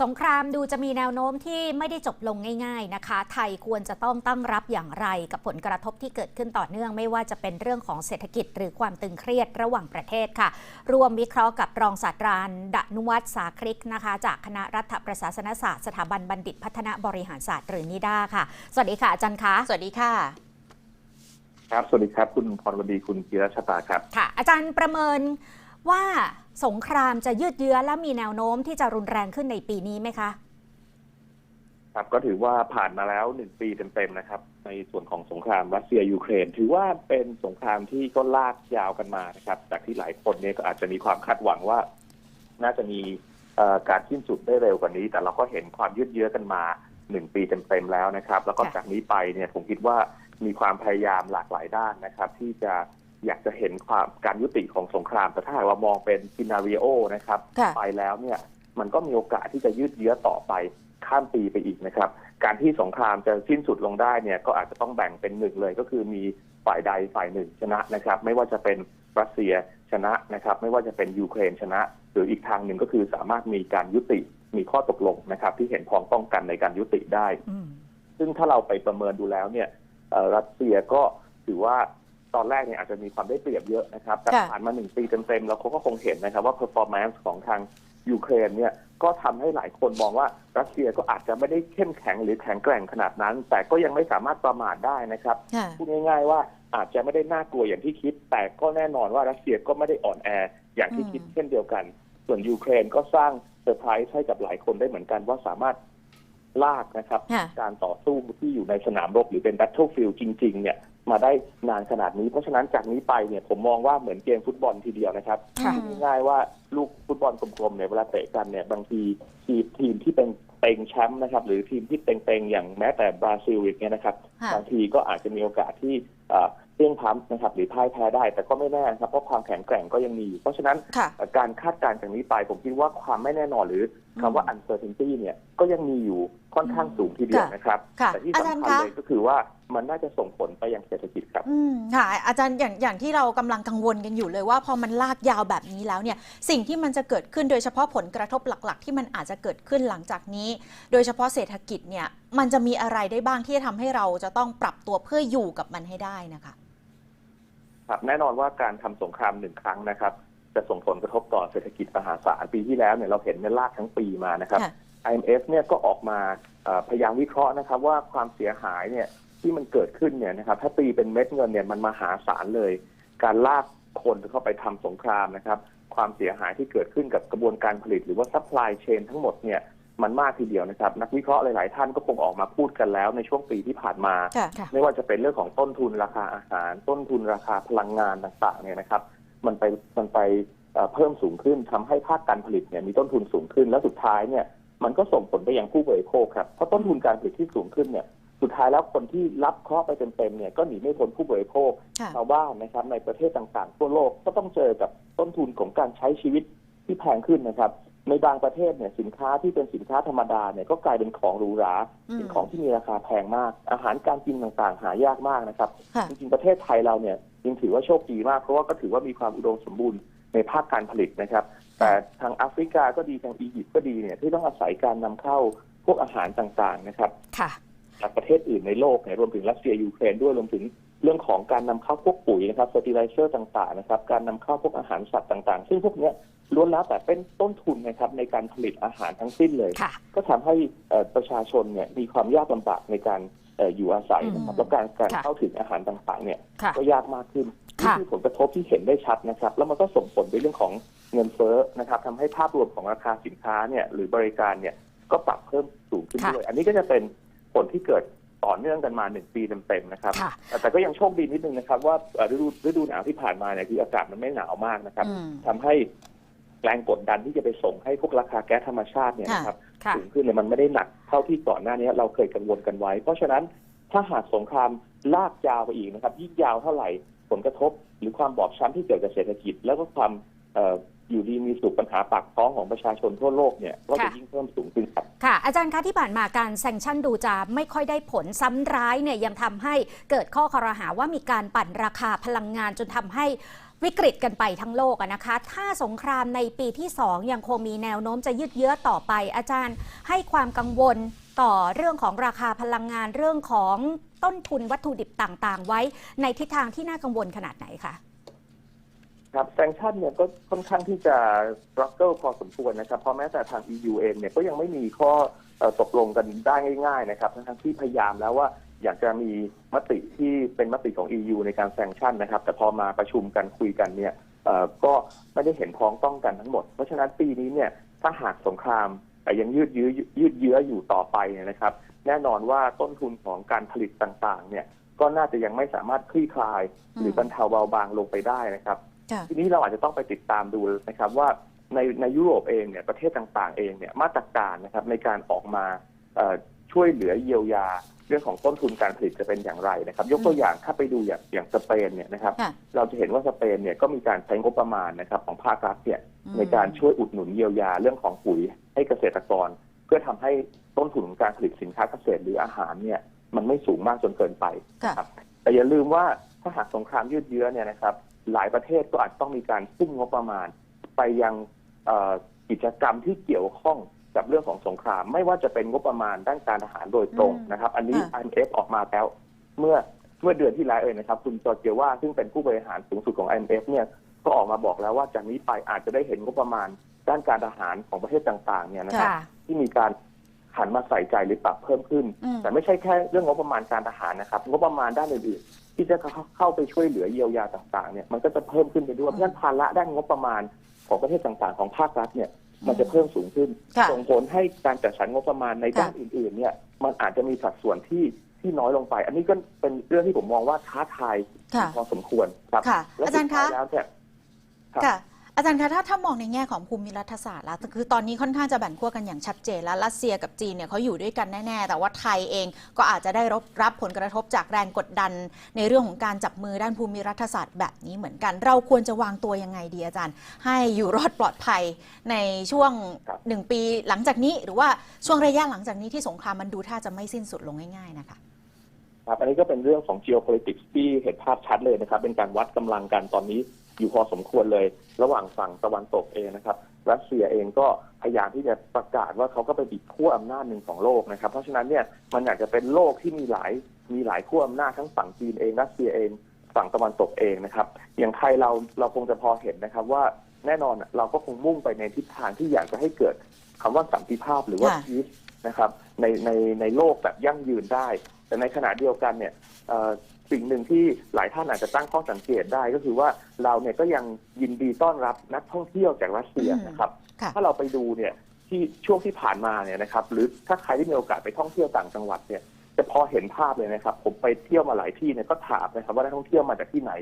สงครามดูจะมีแนวโน้มที่ไม่ได้จบลงง่ายๆนะคะ ไทยควรจะต้องตั้งรับอย่างไรกับผลกระทบที่เกิดขึ้นต่อเนื่อง ไม่ว่าจะเป็นเรื่องของเศรษฐกิจ หรือความตึงเครียดระหว่างประเทศค่ะ รวมวิเคราะห์กับรองศาสตราจารย์ดนุวัฒน์สาคริกนะคะ จากคณะรัฐประศาสนศาสตร์สถาบันบัณฑิตพัฒนาบริหารศาสตร์หรือนิด้าค่ะ สวัสดีค่ะอาจารย์คะสวัสดีค่ะครับสวัสดีครับคุณพรวดีคุณกีรชตาครับค่ะ อาจารย์ประเมินว่า สงครามจะยืดเยื้อและมีแนวโน้มที่จะรุนแรงขึ้นในปีนี้ไหมคะ ครับก็ถือว่าผ่านมาแล้วหนึ่งปีเต็มๆนะครับ ในส่วนของสงครามรัสเซียยูเครน ถือว่าเป็นสงครามที่ก็ลากยาวกันมานะครับ จากที่หลายคนเนี่ยก็อาจจะมีความคาดหวังว่า น่าจะมีเอ่อการสิ้นสุดได้เร็วกว่านี้ แต่เราก็เห็นความยืดเยื้อกันมาหนึ่งปีเต็มๆแล้วนะครับ แล้วก็ค่ะจากนี้ไปเนี่ยผมคิดว่ามีความพยายามหลากหลายด้านนะครับ ที่จะ อยากจะเห็นความการยุติของสงคราม แต่ถ้าหากเรามองเป็นซินารีโอนะครับค่ะไปแล้วเนี่ยมันก็มีโอกาสที่จะยืดเยื้อต่อไปข้ามปีไปอีกนะครับ การที่สงครามจะสิ้นสุดลงได้เนี่ยก็อาจจะต้องแบ่งเป็นหนึ่งเลย ก็คือมีฝ่ายใดฝ่ายหนึ่งชนะนะครับ ไม่ว่าจะเป็นรัสเซียชนะนะครับ ไม่ว่าจะเป็นยูเครนชนะ หรืออีกทางหนึ่งก็คือสามารถมีการยุติมีข้อตกลงนะครับ ที่เห็นพ้องต้องกันในการยุติได้อืมซึ่งถ้าเราไปประเมินดูแล้วเนี่ยเอ่อรัสเซียก็ถือว่า ตอนแรกเนี่ยอาจจะมีความได้เปรียบเยอะนะครับ แต่ค่ะผ่านมาหนึ่งปีเต็มๆ แล้วเขาก็คงเห็นนะครับว่า performance ของทางยูเครนเนี่ยก็ทำให้หลายคนมองว่ารัสเซียก็อาจจะไม่ได้เข้มแข็งหรือแข็งแกร่งขนาดนั้น แต่ก็ยังไม่สามารถประมาทได้นะครับค่ะพูดง่ายๆว่าอาจจะไม่ได้น่ากลัวอย่างที่คิด แต่ก็แน่นอนว่ารัสเซียก็ไม่ได้อ่อนแออย่างที่อืมคิดเช่นเดียวกัน ส่วนยูเครนก็สร้างเซอร์ไพรส์ให้กับหลายคนได้เหมือนกันว่าสามารถลากนะครับค่ะการต่อสู้ที่อยู่ในสนามรบหรือเป็น battlefield จริง ๆ เนี่ย มาได้นานขนาดนี้ เพราะฉะนั้นจากนี้ไปเนี่ยผมมองว่าเหมือนเกมฟุตบอลทีเดียวนะครับค่ะง่ายๆว่าลูกฟุตบอลกลมๆเนี่ยเวลาเตะกันเนี่ยบางทีทีมทีมที่เป็นเต็งแชมป์นะครับหรือทีมที่เต็งๆอย่างแม้แต่บราซิลอย่างเงี้ยนะครับค่ะ บางทีก็อาจจะมีโอกาสที่เอ่อเลี่ยงพล้ำนะครับหรือพ่ายแพ้ได้ แต่ก็ไม่แน่นะครับเพราะความแข็งแกร่งก็ยังมีอยู่เพราะฉะนั้น ค่ะ การคาดการณ์จากนี้ไปผมคิดว่าความไม่แน่นอนหรือ คำว่า uncertainty เนี่ยก็ยังมีอยู่ค่อนข้างสูงทีเดียวค่ะนะครับค่ะแต่ที่อาจารย์สำคัญคะเลยก็คือว่ามันน่าจะส่งผลไปยังเศรษฐกิจครับอืมค่ะอาจารย์อย่างอย่างที่เรากำลังกังวลกันอยู่เลยว่าพอมันลากยาวแบบนี้แล้วเนี่ยสิ่งที่มันจะเกิดขึ้นโดยเฉพาะผลกระทบหลักๆ ที่มันอาจจะเกิดขึ้นหลังจากนี้ โดยเฉพาะเศรษฐกิจเนี่ยมันจะมีอะไรได้บ้างที่จะทำให้เราจะต้องปรับตัวเพื่ออยู่กับมันให้ได้นะคะครับแน่นอนว่าการทำสงครามหนึ่งครั้งนะครับ จะส่งผลกระทบต่อเศรษฐกิจมหาศาลปีที่แล้วเนี่ยเราเห็นเนี่ยลากทั้งปีมานะครับค่ะ IMF เนี่ยก็ออกมาเอ่อพยายามวิเคราะห์นะครับ ว่าความเสียหายเนี่ยที่มันเกิดขึ้นเนี่ยนะครับ ถ้าตีเป็นเม็ดเงินเนี่ยมันมหาศาลเลย การลากคนเข้าไปทำสงครามนะครับ ความเสียหายที่เกิดขึ้นกับกระบวนการผลิตหรือว่าซัพพลายเชนทั้งหมดเนี่ยมันมากทีเดียวนะครับ นักวิเคราะห์หลาย ๆ ท่านก็คงออกมาพูดกันแล้วในช่วงปีที่ผ่านมาค่ะค่ะไม่ว่าจะเป็นเรื่องของต้นทุนราคาอาหาร ต้นทุนราคาพลังงานต่าง ๆ เนี่ยนะครับ มันไปมันไปเอ่อเพิ่มสูงขึ้นทำให้ภาคการผลิตเนี่ยมีต้นทุนสูงขึ้น แล้วสุดท้ายเนี่ยมันก็ส่งผลไปยังผู้บริโภคครับเพราะต้นทุนการผลิตที่สูงขึ้นเนี่ยสุดท้ายแล้วคนที่รับเคราะห์ไปเต็มๆเนี่ยก็หนีไม่พ้นผู้บริโภคค่ะชาวบ้านนะครับในประเทศต่างๆทั่วโลกก็ต้องเจอกับต้นทุนของการใช้ชีวิตที่แพงขึ้นนะครับ ในบางประเทศเนี่ยสินค้าที่เป็นสินค้าธรรมดาเนี่ยก็กลายเป็นของหรูหราอืมเป็นของที่มีราคาแพงมาก อาหารการกินต่างๆ หายากมากนะครับค่ะจริงๆประเทศไทยเราเนี่ย ยังถือว่าโชคดีมาก เพราะว่าก็ถือว่ามีความอุดมสมบูรณ์ในภาคการผลิตนะครับ แต่ทางแอฟริกาก็ดีทางอียิปต์ก็ดีเนี่ยที่ต้องอาศัยการนำเข้าพวกอาหารต่างๆนะครับค่ะจากประเทศอื่นในโลกเนี่ยรวมถึงรัสเซียยูเครนด้วยรวมถึงเรื่องของการนำเข้าพวกปุ๋ยนะครับเฟอร์ติไลเซอร์ต่างๆนะครับ การนำเข้าพวกอาหารสัตว์ต่างๆ ซึ่งพวกเนี้ยล้วนแล้วแต่เป็นต้นทุนนะครับในการผลิตอาหารทั้งสิ้นเลยค่ะก็ทำให้เอ่อประชาชนเนี่ยมีความยากลำบากในการเอ่ออยู่อาศัยนะครับอืมแล้วการการค่ะเข้าถึงอาหารต่างๆเนี่ยค่ะก็ยากมากขึ้นนี่ค่ะคือผลกระทบที่เห็นได้ชัดนะครับ แล้วมันก็ส่งผลในเรื่องของเงินเฟ้อนะครับทำให้ภาพรวมของราคาสินค้าเนี่ยหรือบริการเนี่ยก็ปรับเพิ่มสูงขึ้นค่ะด้วย อันนี้ก็จะเป็นผลที่เกิดต่อเนื่องกันมาหนึ่งปีเต็มๆนะครับค่ะแต่ก็ยังโชคดีนิดนึงนะครับ ว่าเอ่อฤดูฤดูหนาวที่ผ่านมาเนี่ยคืออากาศมันไม่หนาวมากนะครับอืมทำให้แรงกดดันที่จะไปส่งให้พวกราคาแก๊สธรรมชาติเนี่ยนะครับค่ะ สูงขึ้นเนี่ยมันไม่ได้หนักเท่าที่ก่อนหน้านี้เราเคยกังวลกันไว้ เพราะฉะนั้นถ้าหากสงครามลากยาวไปอีกนะครับยิ่งยาวเท่าไหร่ผลกระทบ หรือความบอบช้ำที่เกิดกับเศรษฐกิจ แล้วก็ความเอ่ออยู่ดีมีสุขปัญหาปากท้องของประชาชนทั่วโลกเนี่ยก็จะค่ะยิ่งเพิ่มสูงขึ้นครับค่ะ อาจารย์คะที่ผ่านมาการแซงชั่นดูจะไม่ค่อยได้ผลซ้ำร้ายเนี่ยยังทำให้เกิดข้อคอรหาว่ามีการปั่นราคาพลังงานจนทำให้ วิกฤตกันไปทั้งโลกอะนะคะ ถ้าสงครามในปีที่ 2 ยังคงมีแนวโน้มจะยืดเยื้อต่อไป อาจารย์ให้ความกังวลต่อเรื่องของราคาพลังงานเรื่องของต้นทุนวัตถุดิบต่างๆ ไว้ในทิศทางที่น่ากังวลขนาดไหนคะครับแซงชั่นเนี่ยก็ค่อนข้างที่จะ struggle พอสมควรนะครับเพราะแม้แต่ทาง EU เองเนี่ยก็ยังไม่มีข้อตกลงกันได้ง่าย ๆ นะครับทั้งที่พยายามแล้วว่า อยากจะมีมติที่เป็นมติของ EU ในการแซงชั่นนะครับ แต่พอมาประชุมกันคุยกันเนี่ยเอ่อก็ไม่ได้เห็นพ้องต้องกันทั้งหมด เพราะฉะนั้นปีนี้เนี่ยถ้าหากสงครามเอ่อยังยืดเยื้อยืดเยื้ออยู่ต่อไปเนี่ยนะครับ แน่นอนว่าต้นทุนของการผลิตต่างๆ เนี่ยก็น่าจะยังไม่สามารถคลี่คลาย หรือมบรรเทาเบาบางลงไปได้นะครับค่ะทีนี้เราอาจจะต้องไปติดตามดูนะครับว่าในในยุโรปเองเนี่ยประเทศต่างๆ เองเนี่ยมาตรการนะครับในการออกมาเอ่อช่วยเหลือเยียวยาเรื่องของต้นทุนการผลิตจะเป็นอย่างไรนะครับ ยกตัวอย่างถ้าไปดูอย่างอย่างสเปนเนี่ยนะครับค่ะเราจะเห็นว่าสเปนเนี่ยก็มีการใช้งบประมาณนะครับของภาครัฐเนี่ยอืมในการช่วยอุดหนุนเยียวยาเรื่องของปุ๋ยให้เกษตรกร เพื่อทำให้ต้นทุนของการผลิตสินค้าเกษตรหรืออาหารเนี่ยมันไม่สูงมากจนเกินไปค่ะนะครับแต่อย่าลืมว่าถ้าหากสงครามยืดเยื้อเนี่ยนะครับ หลายประเทศก็อาจต้องมีการทุ่มงบประมาณ ไปยังเอ่อกิจกรรมที่เกี่ยวข้อง กับเรื่องของสงคราม ไม่ว่าจะเป็นงบประมาณด้านการทหารโดยตรงอืมนะครับ อันนี้ค่ะ IMF ออกมาแล้ว เมื่อเมื่อเดือนที่แล้วเองนะครับ คุณจอร์เจยว่าซึ่งเป็นผู้บริหารสูงสุดของ IMF เนี่ยก็ออกมาบอกแล้วว่าจากนี้ไปอาจจะได้เห็นงบประมาณด้านการทหารของประเทศต่างๆ เนี่ยนะครับค่ะที่มีการหันมาใส่ใจหรือปรับเพิ่มขึ้นอืมแต่ไม่ใช่แค่เรื่องงบประมาณการทหารนะครับ งบประมาณด้านอื่นๆที่จะเข้าเข้าไปช่วยเหลือเยียวยาต่างๆเนี่ยมันก็จะเพิ่มขึ้นไปด้วยเพราะฉะนั้นภาระด้านงบประมาณของประเทศต่างๆ ของภาครัฐเนี่ย มันจะเพิ่มสูงขึ้นค่ะส่งผลให้การจัดสรรงบประมาณในค่ะด้านอื่น ๆ เนี่ยมันอาจจะมีสัดส่วนที่ที่น้อยลงไป อันนี้ก็เป็นเรื่องที่ผมมองว่าท้าทายค่ะพอสมควรครับค่ะและอาจารย์สุดท้คะแล้วเนี่ยครับค่ะ อาจารย์คะถ้าถ้ามองในแง่ของภูมิรัฐศาสตร์แล้วคือตอนนี้ค่อนข้างจะแบ่งขั้วกันอย่างชัดเจนแล้วรัสเซียกับจีนเนี่ยเขาอยู่ด้วยกันแน่ ๆ แต่ว่าไทยเองก็อาจจะได้รับรับผลกระทบจากแรงกดดัน ในเรื่องของการจับมือด้านภูมิรัฐศาสตร์แบบนี้เหมือนกัน เราควรจะวางตัวยังไงดีอาจารย์ ให้อยู่รอดปลอดภัยในช่วงหนึ่งปีหลังจากนี้ หรือว่าช่วงระยะหลังจากนี้ที่สงครามมันดูท่าจะไม่สิ้นสุดลงง่าย ๆนะคะ ครับอันนี้ก็เป็นเรื่องของ geopolitics ที่เห็นภาพชัดเลยนะครับ เป็นการวัดกำลังกันตอนนี้อยู่พอสมควรเลย ระหว่างฝั่งตะวันตกเองนะครับรัสเซียเองก็พยายามที่จะประกาศว่าเขาก็เป็นอีกขั้วอำนาจหนึ่งของโลกนะครับ เพราะฉะนั้นเนี่ยมันอยากจะเป็นโลกที่มีหลายมีหลายขั้วอำนาจทั้งฝั่งจีนเองรัสเซียเองฝั่งตะวันตกเองนะครับ อย่างไทยเราเราคงจะพอเห็นนะครับว่าแน่นอนเราก็คงมุ่งไปในทิศทางที่อยากจะให้เกิดคำว่าสันติภาพหรือว่าค่ะ peace นะครับในในในโลกแบบยั่งยืนได้ แต่ในขณะเดียวกันเนี่ยเอ่อสิ่งหนึ่งที่หลายท่านอาจจะตั้งข้อสังเกตได้ก็คือว่าเราเนี่ยก็ยังยินดีต้อนรับนักท่องเที่ยวจากรัสเซียอืมนะครับค่ะถ้าเราไปดูเนี่ยที่ช่วงที่ผ่านมาเนี่ยนะครับหรือถ้าใครที่มีโอกาสไปท่องเที่ยวต่างจังหวัดเนี่ยจะพอเห็นภาพเลยนะครับ ผมไปเที่ยวมาหลายที่เนี่ยก็ถามนะครับว่านักท่องเที่ยวมาจากที่ไหน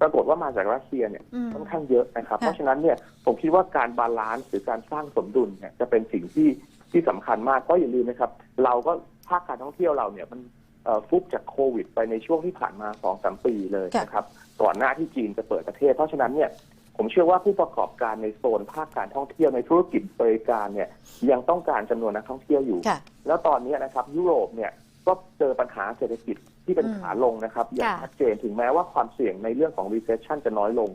ปรากฏว่ามาจากรัสเซียเนี่ยอืมค่อนข้างเยอะนะครับค่ะเพราะฉะนั้นเนี่ยผมคิดว่าการบาลานซ์หรือการสร้างสมดุลเนี่ยจะเป็นสิ่งที่ที่สำคัญมากเพราะอย่าลืมนะครับ เราก็ภาคการท่องเที่ยวเราเนี่ยมันเอ่อ ฟุบจากโควิด ไปในช่วงที่ผ่านมาสองสามปีเลยค่ะนะครับ ก่อนหน้าที่จีนจะเปิดประเทศ เพราะฉะนั้นเนี่ยผมเชื่อว่าผู้ประกอบการในโซนภาคการท่องเที่ยวในธุรกิจบริการเนี่ยยังต้องการจำนวนนักท่องเที่ยวอยู่ค่ะแล้วตอนนี้นะครับยุโรปเนี่ยก็เจอปัญหาเศรษฐกิจที่เป็นอืมขาลงนะครับอย่างค่ะชัดเจนถึงแม้ว่าความเสี่ยงในเรื่องของ recession จะน้อยลง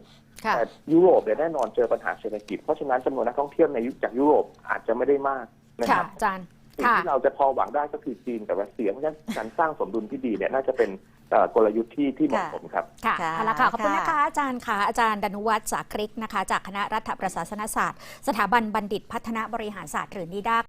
ค่ะแต่ยุโรปเนี่ยแน่นอนเจอปัญหาเศรษฐกิจ เพราะฉะนั้นจำนวนนักท่องเที่ยวในยุคจากยุโรปอาจจะไม่ได้มากนะคค่ะรับอาจารย์ สิ่งค่ะที่เราจะพอหวังได้ก็คือจีนกับรัสเซียเพราะฉะนั้นการสร้างสมดุลที่ดีเนี่ยน่าจะเป็นเอ่อกลยุทธ์ที่ที่เหมาะสมครับ ค่ะค่ะเอาละค่ะ ขอบคุณค่ะนะคะ อาจารย์ค่ะ อาจารย์ดนุวัฒน์สาคริกนะคะ จากคณะรัฐประศาสนศาสตร์ สถาบันบัณฑิตพัฒนาบริหารศาสตร์หรือนิด้า